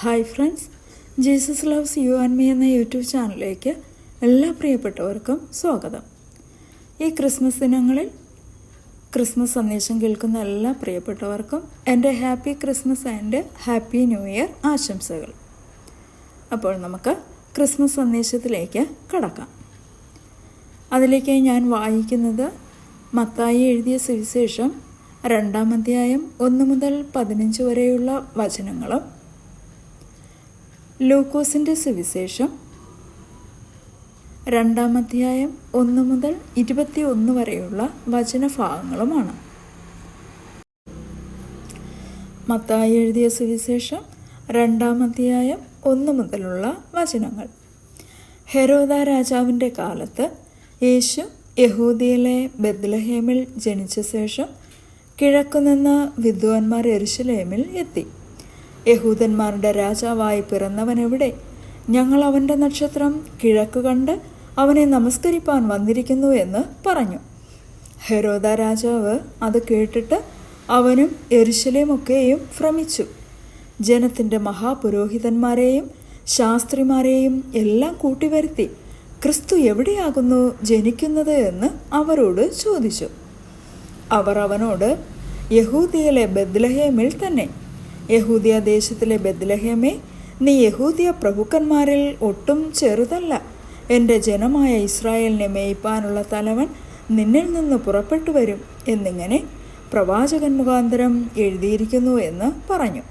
Hi friends Jesus loves you and me എന്ന YouTube ചാനലിലേക്ക് എല്ലാ പ്രിയപ്പെട്ടവർക്കും സ്വാഗതം. ഈ ക്രിസ്മസ് ദിനങ്ങളിൽ ക്രിസ്മസ് സന്ദേശം കേൾക്കുന്ന എല്ലാ പ്രിയപ്പെട്ടവർക്കും എന്റെ happy Christmas and happy new year ആശംസകൾ. അപ്പോൾ നമുക്ക് ക്രിസ്മസ് സന്ദേശത്തിലേക്ക് കടക്കാം. അതിലേക്ക് ഞാൻ വായിക്കുന്നത് മത്തായി എഴുതിയ സുവിശേഷം രണ്ടാം അധ്യായം ഒന്ന് മുതൽ പതിനഞ്ച് വരെയുള്ള വചനങ്ങളും ലൂക്കോസിന്റെ സുവിശേഷം രണ്ടാം അധ്യായം ഒന്ന് മുതൽ ഇരുപത്തി ഒന്ന് വരെയുള്ള വചനഭാഗങ്ങളുമാണ്. മത്തായി എഴുതിയ സുവിശേഷം രണ്ടാം അധ്യായം ഒന്ന് മുതലുള്ള വചനങ്ങൾ. ഹെരോദ രാജാവിന്റെ കാലത്ത് യേശു യഹൂദിയിലെ ബദ്ലഹേമിൽ ജനിച്ച ശേഷം കിഴക്കുനിന്ന് വിദ്വാൻമാർ എരുശലേമിൽ എത്തി. യഹൂദന്മാരുടെ രാജാവായി പിറന്നവനെവിടെ? ഞങ്ങൾ അവന്റെ നക്ഷത്രം കിഴക്ക് കണ്ട് അവനെ നമസ്കരിപ്പാൻ വന്നിരിക്കുന്നു എന്ന് പറഞ്ഞു. ഹെരോദ രാജാവ് അത് കേട്ടിട്ട് അവനും എരുശലേമൊക്കെയും ഭ്രമിച്ചു. ജനത്തിന്റെ മഹാപുരോഹിതന്മാരെയും ശാസ്ത്രിമാരെയും എല്ലാം കൂട്ടിവരുത്തി ക്രിസ്തു എവിടെയാകുന്നു? ജനിക്കുന്നത്? എന്ന് അവരോട് ചോദിച്ചു. അവർ അവനോട് യഹൂദിയിലെ ബദ്ലഹേമിൽ തന്നെ യഹൂദിയ ദേശത്തിലെ ബദ്ലഹേമേ നീ യഹൂദിയ പ്രഭുക്കന്മാരിൽ ഒട്ടും ചെറുതല്ല. എന്റെ ജനമായ ഇസ്രായേലിനെ മേയ്പ്പാനുള്ള തലവൻ നിന്നിൽ നിന്ന് പുറപ്പെട്ടു വരും എന്നിങ്ങനെ പ്രവാചകൻ മുഖാന്തരം എഴുതിയിരിക്കുന്നു എന്ന് പറഞ്ഞു.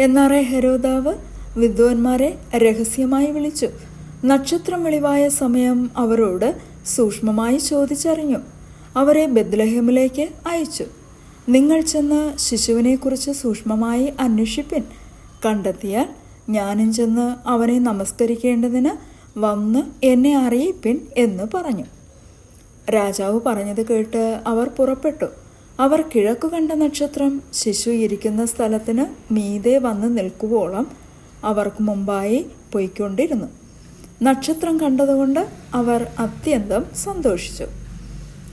എന്നാറേ ഹരോദാവ് വിദ്വാൻമാരെ രഹസ്യമായി വിളിച്ചു. നക്ഷത്രം വെളിവായ സമയം അവരോട് സൂക്ഷ്മമായി ചോദിച്ചറിഞ്ഞു. അവരെ ബദ്ലഹേമിലേക്ക് അയച്ചു. നിങ്ങൾ ചെന്ന് ശിശുവിനെക്കുറിച്ച് സൂക്ഷ്മമായി അന്വേഷിപ്പിൻ. കണ്ടെത്തിയാൽ ഞാനും ചെന്ന് അവനെ നമസ്കരിക്കേണ്ടതിന് വന്ന് എന്നെ അറിയിപ്പിൻ എന്ന് പറഞ്ഞു. രാജാവ് പറഞ്ഞത് കേട്ട് അവർ പുറപ്പെട്ടു. അവർ കിഴക്കു കണ്ട നക്ഷത്രം ശിശു ഇരിക്കുന്ന സ്ഥലത്തിന് മീതെ വന്ന് നിൽക്കുവോളം അവർക്ക് മുമ്പായി പൊയ്ക്കൊണ്ടിരുന്നു. നക്ഷത്രം കണ്ടതുകൊണ്ട് അവർ അത്യന്തം സന്തോഷിച്ചു.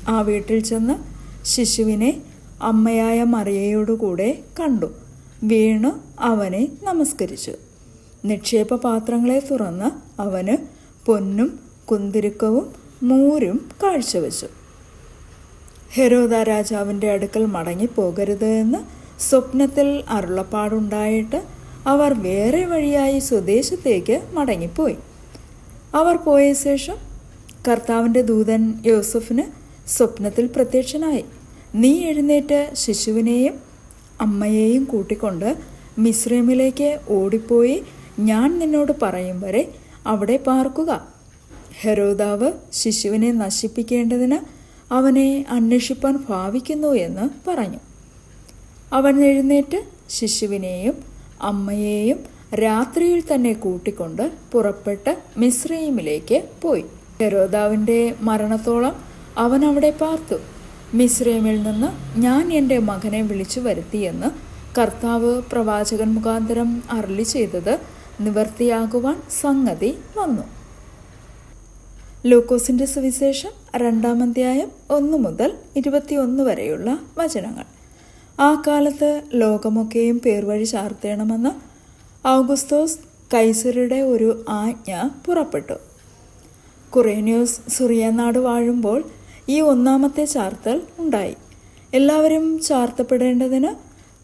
ആ വീട്ടിൽ ചെന്ന് ശിശുവിനെ അമ്മയായ മറിയയോടുകൂടെ കണ്ടു. വീണു അവനെ നമസ്കരിച്ചു. നിക്ഷേപ പാത്രങ്ങളെ തുറന്ന് അവന് പൊന്നും കുന്തിരുക്കവും മൂരും കാഴ്ചവെച്ചു. ഹെരോദ രാജാവിന്റെ അടുക്കൽ മടങ്ങിപ്പോകരുത് എന്ന് സ്വപ്നത്തിൽ അരുളപ്പാടുണ്ടായിട്ട് അവർ വേറെ വഴിയായി സ്വദേശത്തേക്ക് മടങ്ങിപ്പോയി. അവർ പോയ ശേഷം കർത്താവിന്റെ ദൂതൻ യോസഫിന് സ്വപ്നത്തിൽ പ്രത്യക്ഷനായി. നീ എഴുന്നേറ്റ് ശിശുവിനെയും അമ്മയെയും കൂട്ടിക്കൊണ്ട് മിശ്രമിലേക്ക് ഓടിപ്പോയി. ഞാൻ നിന്നോട് പറയും വരെ അവിടെ പാർക്കുക. ഹെരോദാവ് ശിശുവിനെ നശിപ്പിക്കേണ്ടതിന് അവനെ അന്വേഷിപ്പാൻ ഭാവിക്കുന്നു എന്ന് പറഞ്ഞു. അവൻ എഴുന്നേറ്റ് ശിശുവിനെയും അമ്മയെയും രാത്രിയിൽ തന്നെ കൂട്ടിക്കൊണ്ട് പുറപ്പെട്ട് മിശ്രയിമിലേക്ക് പോയി. ഹെരോദാവിന്റെ മരണത്തോളം അവൻ അവിടെ പാർത്തു. മിശ്രൈമിൽ നിന്ന് ഞാൻ എന്റെ മകനെ വിളിച്ചു വരുത്തിയെന്ന് കർത്താവ് പ്രവാചകൻ മുഖാന്തരം അരളി ചെയ്തത് നിവർത്തിയാകുവാൻ സംഗതി വന്നു. ലൂക്കോസിന്റെ സുവിശേഷം രണ്ടാം അധ്യായം ഒന്ന് മുതൽ ഇരുപത്തിയൊന്ന് വരെയുള്ള വചനങ്ങൾ. ആ കാലത്ത് ലോകമൊക്കെയും പേർവഴി ചാർത്തേണമെന്ന് ഔഗുസ്തോസ് കൈസരുടെ ഒരു ആജ്ഞ പുറപ്പെട്ടു. കുറേന്യൂസ് സുറിയനാട് വാഴുമ്പോൾ ഈ ഒന്നാമത്തെ ചാർത്തൽ ഉണ്ടായി. എല്ലാവരും ചാർത്തപ്പെടേണ്ടതിന്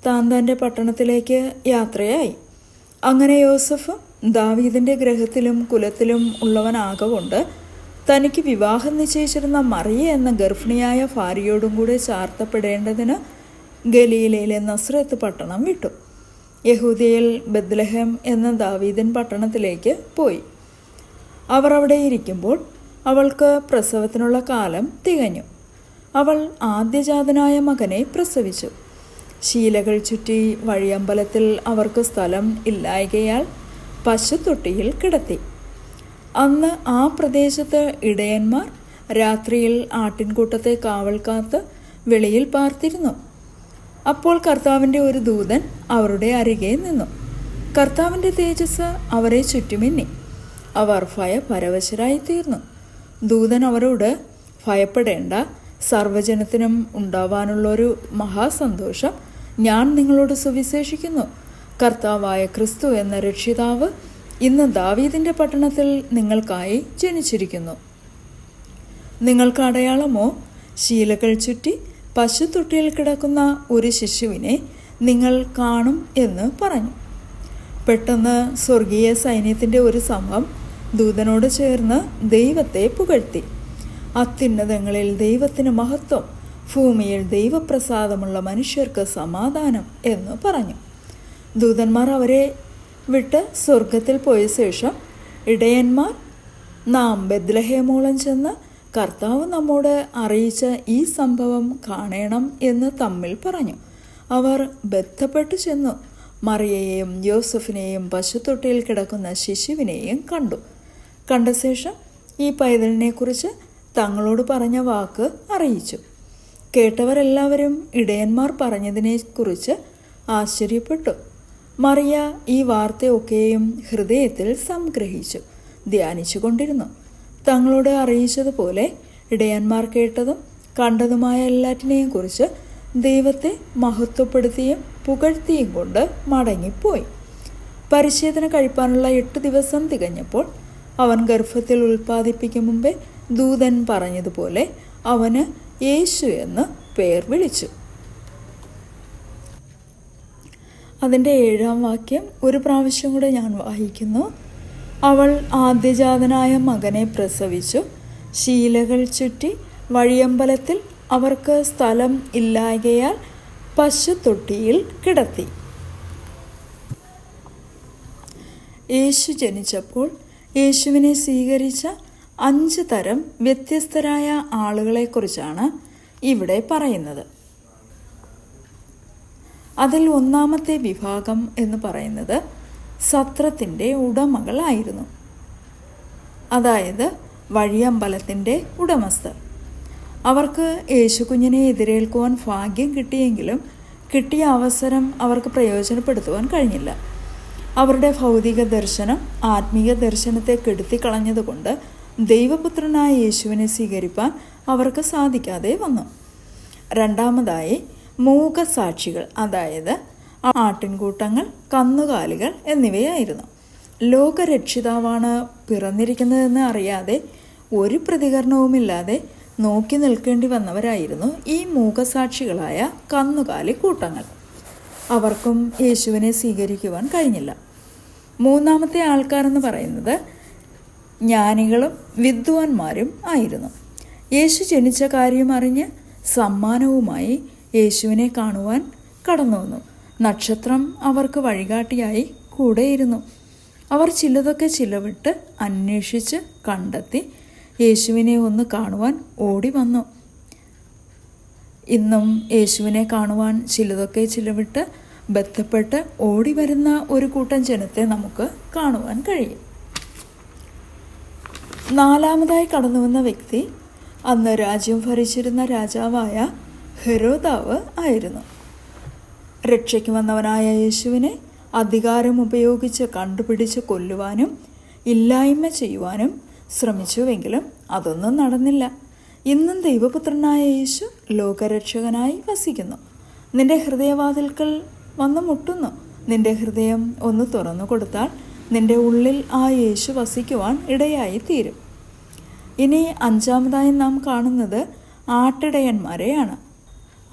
താൻ തന്റെ പട്ടണത്തിലേക്ക് യാത്രയായി. അങ്ങനെ യോസഫ് ദാവീദിന്റെ ഗ്രഹത്തിലും കുലത്തിലും ഉള്ളവനാകൊണ്ട് തനിക്ക് വിവാഹം നിശ്ചയിച്ചിരുന്ന മറിയ എന്ന ഗർഭിണിയായ ഭാര്യയോടും കൂടെ ചാർത്തപ്പെടേണ്ടതിന് ഗലീലയിലെ നസ്രത്ത് പട്ടണം വിട്ടു. യഹൂദിയൽ ബദ്ലഹം എന്ന ദാവീദൻ പട്ടണത്തിലേക്ക് പോയി. അവർ അവിടെ ഇരിക്കുമ്പോൾ അവൾക്ക് പ്രസവത്തിനുള്ള കാലം തികഞ്ഞു. അവൾ ആദ്യജാതനായ മകനെ പ്രസവിച്ചു. ശീലകൾ ചുറ്റി വഴിയമ്പലത്തിൽ അവർക്ക് സ്ഥലം ഇല്ലായകയാൽ പശുത്തൊട്ടിയിൽ കിടത്തി. അന്ന് ആ പ്രദേശത്ത് ഇടയന്മാർ രാത്രിയിൽ ആട്ടിൻകൂട്ടത്തെ കാവൽ കാത്ത് വെളിയിൽ പാർത്തിരുന്നു. അപ്പോൾ കർത്താവിന്റെ ഒരു ദൂതൻ അവരുടെ അരികെ നിന്നു. കർത്താവിന്റെ തേജസ് അവരെ ചുറ്റുമിന്നി. അവർ ഭയപരവശരായി തീർന്നു ദൂതൻ അവരോട് ഭയപ്പെടേണ്ട. സർവജനത്തിനും ഉണ്ടാവാനുള്ളൊരു മഹാസന്തോഷം ഞാൻ നിങ്ങളോട് സുവിശേഷിക്കുന്നു. കർത്താവായ ക്രിസ്തു എന്ന രക്ഷിതാവ് ഇന്ന് ദാവീദിന്റെ പട്ടണത്തിൽ നിങ്ങൾക്കായി ജനിച്ചിരിക്കുന്നു. നിങ്ങൾക്ക് അടയാളമോ? ശീലകൾ ചുറ്റി പശുത്തൊട്ടിയിൽ കിടക്കുന്ന ഒരു ശിശുവിനെ നിങ്ങൾ കാണും എന്ന് പറഞ്ഞു. പെട്ടെന്ന് സ്വർഗീയ സൈന്യത്തിന്റെ ഒരു സംഘം ദൂതനോട് ചേർന്ന് ദൈവത്തെ പുകഴ്ത്തി. അത്യുന്നതങ്ങളിൽ ദൈവത്തിന് മഹത്വം ഭൂമിയിൽ ദൈവപ്രസാദമുള്ള മനുഷ്യർക്ക് സമാധാനം എന്ന് പറഞ്ഞു. ദൂതന്മാർ അവരെ വിട്ട് സ്വർഗത്തിൽ പോയ ശേഷം ഇടയന്മാർ നാം ബദ്ലഹേമോളം ചെന്ന് കർത്താവ് നമ്മോട് അറിയിച്ച ഈ സംഭവം കാണണം എന്ന് തമ്മിൽ പറഞ്ഞു. അവർ ബന്ധപ്പെട്ട് ചെന്നു. മറിയയെയും യോസഫിനെയും പശുത്തൊട്ടിയിൽ കിടക്കുന്ന ശിശുവിനെയും കണ്ടു. കണ്ട ശേഷം ഈ പൈതലിനെക്കുറിച്ച് തങ്ങളോട് പറഞ്ഞ വാക്ക് അറിയിച്ചു. കേട്ടവരെല്ലാവരും ഇടയന്മാർ പറഞ്ഞതിനെക്കുറിച്ച് ആശ്ചര്യപ്പെട്ടു. മറിയ ഈ വാർത്തയൊക്കെയും ഹൃദയത്തിൽ സംഗ്രഹിച്ചു ധ്യാനിച്ചു കൊണ്ടിരുന്നു തങ്ങളോട് അറിയിച്ചതുപോലെ ഇടയന്മാർ കേട്ടതും കണ്ടതുമായ എല്ലാറ്റിനെയും കുറിച്ച് ദൈവത്തെ മഹത്വപ്പെടുത്തിയും പുകഴ്ത്തിയും കൊണ്ട് മടങ്ങിപ്പോയി. പരിശീലന കഴിപ്പാനുള്ള എട്ട് ദിവസം തികഞ്ഞപ്പോൾ അവൻ ഗർഭത്തിൽ ഉൽപ്പാദിപ്പിക്കും മുമ്പേ ദൂതൻ പറഞ്ഞതുപോലെ അവന് യേശു എന്ന് പേർ വിളിച്ചു. അതിന്റെ ഏഴാം വാക്യം ഒരു പ്രാവശ്യം കൂടെ ഞാൻ വായിക്കുന്നു. അവൾ ആദ്യജാതനായ മകനെ പ്രസവിച്ചു. ശീലകൾ ചുറ്റി വഴിയമ്പലത്തിൽ അവർക്ക് സ്ഥലം ഇല്ലായകയാൽ പശുത്തൊട്ടിയിൽ കിടത്തി. യേശു ജനിച്ചപ്പോൾ യേശുവിനെ സ്വീകരിച്ച അഞ്ച് തരം വ്യത്യസ്തരായ ആളുകളെക്കുറിച്ചാണ് ഇവിടെ പറയുന്നത്. അതിൽ ഒന്നാമത്തെ വിഭാഗം എന്ന് പറയുന്നത് സത്രത്തിന്റെ ഉടമകളായിരുന്നു. അതായത് വഴിയമ്പലത്തിന്റെ ഉടമസ്ഥർ. അവർക്ക് യേശുകുഞ്ഞിനെ എതിരേൽക്കുവാൻ ഭാഗ്യം കിട്ടിയെങ്കിലും കിട്ടിയ അവസരം അവർക്ക് പ്രയോജനപ്പെടുത്തുവാൻ കഴിഞ്ഞില്ല. അവരുടെ ഭൗതിക ദർശനം ആത്മീയ ദർശനത്തെ കെടുത്തിക്കളഞ്ഞതുകൊണ്ട് ദൈവപുത്രനായ യേശുവിനെ സ്വീകരിപ്പാൻ അവർക്ക് സാധിക്കാതെ വന്നു. രണ്ടാമതായി മൂകസാക്ഷികൾ അതായത് ആട്ടിൻകൂട്ടങ്ങൾ കന്നുകാലികൾ എന്നിവയായിരുന്നു. ലോകരക്ഷിതാവാണ് പിറന്നിരിക്കുന്നതെന്ന് അറിയാതെ ഒരു പ്രതികരണവുമില്ലാതെ നോക്കി നിൽക്കേണ്ടി വന്നവരായിരുന്നു ഈ മൂകസാക്ഷികളായ കന്നുകാലി കൂട്ടങ്ങൾ. അവർക്കും യേശുവിനെ സ്വീകരിക്കുവാൻ കഴിഞ്ഞില്ല. മൂന്നാമത്തെ ആൾക്കാരെന്ന് പറയുന്നത് ജ്ഞാനികളും വിദ്വാൻമാരും ആയിരുന്നു. യേശു ജനിച്ച കാര്യം അറിഞ്ഞ് സമ്മാനവുമായി യേശുവിനെ കാണുവാൻ കടന്നു വന്നു. നക്ഷത്രം അവർക്ക് വഴികാട്ടിയായി കൂടെയിരുന്നു. അവർ ചിലതൊക്കെ ചിലവിട്ട് അന്വേഷിച്ച് കണ്ടെത്തി യേശുവിനെ ഒന്ന് കാണുവാൻ ഓടി വന്നു. ഇന്നും യേശുവിനെ കാണുവാൻ ചിലതൊക്കെ ചിലവിട്ട് ബന്ധപ്പെട്ട് ഓടി വരുന്ന ഒരു കൂട്ടം ജനത്തെ നമുക്ക് കാണുവാൻ കഴിയും. നാലാമതായി കടന്നു വന്ന വ്യക്തി അന്ന് രാജ്യം ഭരിച്ചിരുന്ന രാജാവായ ഹെരോദാവ് ആയിരുന്നു. രക്ഷയ്ക്ക് വന്നവനായ യേശുവിനെ അധികാരം ഉപയോഗിച്ച് കണ്ടുപിടിച്ച് കൊല്ലുവാനും ഇല്ലായ്മ ചെയ്യുവാനും ശ്രമിച്ചുവെങ്കിലും അതൊന്നും നടന്നില്ല. ഇന്നും ദൈവപുത്രനായ യേശു ലോകരക്ഷകനായി വസിക്കുന്നു. നിന്റെ ഹൃദയവാതിൽക്കൽ വന്ന് മുട്ടുന്നു. നിന്റെ ഹൃദയം ഒന്ന് തുറന്നു കൊടുത്താൽ നിന്റെ ഉള്ളിൽ ആ യേശു വസിക്കുവാൻ ഇടയായി തീരും. ഇനി അഞ്ചാമതായി നാം കാണുന്നത് ആട്ടിടയന്മാരെയാണ്.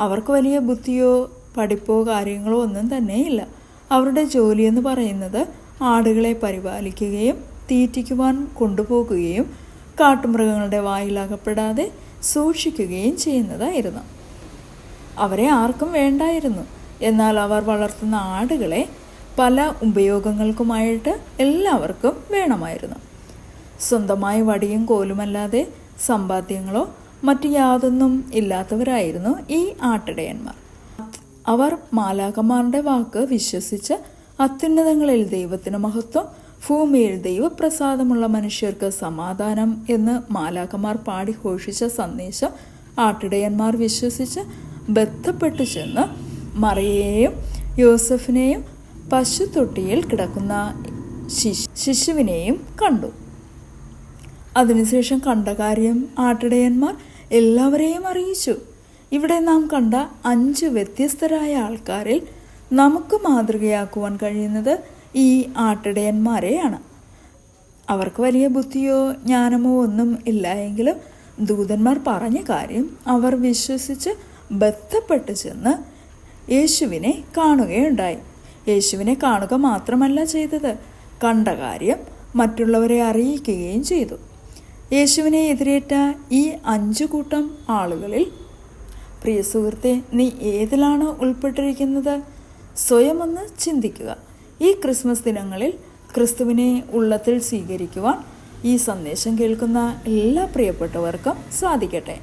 അവർക്ക് വലിയ ബുദ്ധിയോ പഠിപ്പോ കാര്യങ്ങളോ ഒന്നും തന്നെയില്ല. അവരുടെ ജോലി എന്ന് പറയുന്നത് ആടുകളെ പരിപാലിക്കുകയും തീറ്റിക്കുവാൻ കൊണ്ടുപോകുകയും കാട്ടുമൃഗങ്ങളുടെ വായിലകപ്പെടാതെ സൂക്ഷിക്കുകയും ചെയ്യുന്നതായിരുന്നു. അവരെ ആർക്കും വേണ്ടായിരുന്നു. എന്നാൽ അവർ വളർത്തുന്ന ആടുകളെ പല ഉപയോഗങ്ങൾക്കുമായിട്ട് എല്ലാവർക്കും വേണമായിരുന്നു. സ്വന്തമായി വടിയും കോലുമല്ലാതെ സമ്പാദ്യങ്ങളോ മറ്റു യാതൊന്നും ഇല്ലാത്തവരായിരുന്നു ഈ ആട്ടിടയന്മാർ. അവർ മാലാകമാരുടെ വാക്ക് വിശ്വസിച്ച് അത്യുന്നതങ്ങളിൽ ദൈവത്തിന് മഹത്വം ഭൂമിയിൽ ദൈവപ്രസാദമുള്ള മനുഷ്യർക്ക് സമാധാനം എന്ന് മാലാഖമാർ പാടി ഘോഷിച്ച സന്ദേശം ആട്ടിടയന്മാർ വിശ്വസിച്ച് ബന്ധപ്പെട്ടു ചെന്ന് മറിയയെയും യോസഫിനെയും പശുത്തൊട്ടിയിൽ കിടക്കുന്ന ശിശു ശിശുവിനെയും കണ്ടു. അതിനുശേഷം കണ്ട കാര്യം ആട്ടിടയന്മാർ എല്ലാവരെയും അറിയിച്ചു. ഇവിടെ നാം കണ്ട അഞ്ച് വ്യത്യസ്തരായ ആൾക്കാരിൽ നമുക്ക് മാതൃകയാക്കുവാൻ കഴിയുന്നത് ഈ ആട്ടിടയന്മാരെയാണ്. അവർക്ക് വലിയ ബുദ്ധിയോ ജ്ഞാനമോ ഒന്നും ഇല്ല എങ്കിലും ദൂതന്മാർ പറഞ്ഞ കാര്യം അവർ വിശ്വസിച്ച് ബന്ധപ്പെട്ട് ചെന്ന് യേശുവിനെ കാണുകയുണ്ടായി. യേശുവിനെ കാണുക മാത്രമല്ല ചെയ്തത് കണ്ട കാര്യം മറ്റുള്ളവരെ അറിയിക്കുകയും ചെയ്തു. യേശുവിനെ എതിരേറ്റ ഈ അഞ്ചു കൂട്ടം ആളുകളിൽ പ്രിയ സുഹൃത്തെ നീ ഏതിലാണ് ഉൾപ്പെട്ടിരിക്കുന്നത്? സ്വയം ഒന്ന് ചിന്തിക്കുക. ഈ ക്രിസ്മസ് ദിനങ്ങളിൽ ക്രിസ്തുവിനെ ഉള്ളത്തിൽ സ്വീകരിക്കുവാൻ ഈ സന്ദേശം കേൾക്കുന്ന എല്ലാ പ്രിയപ്പെട്ടവർക്കും സാധിക്കട്ടെ.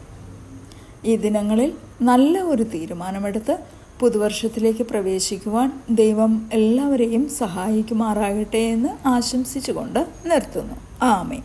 ഈ ദിനങ്ങളിൽ നല്ല ഒരു തീരുമാനമെടുത്ത് പുതുവർഷത്തിലേക്ക് പ്രവേശിക്കുവാൻ ദൈവം എല്ലാവരെയും സഹായിക്കുമാറാകട്ടെ എന്ന് ആശംസിച്ചുകൊണ്ട് നിർത്തുന്നു. ആമേ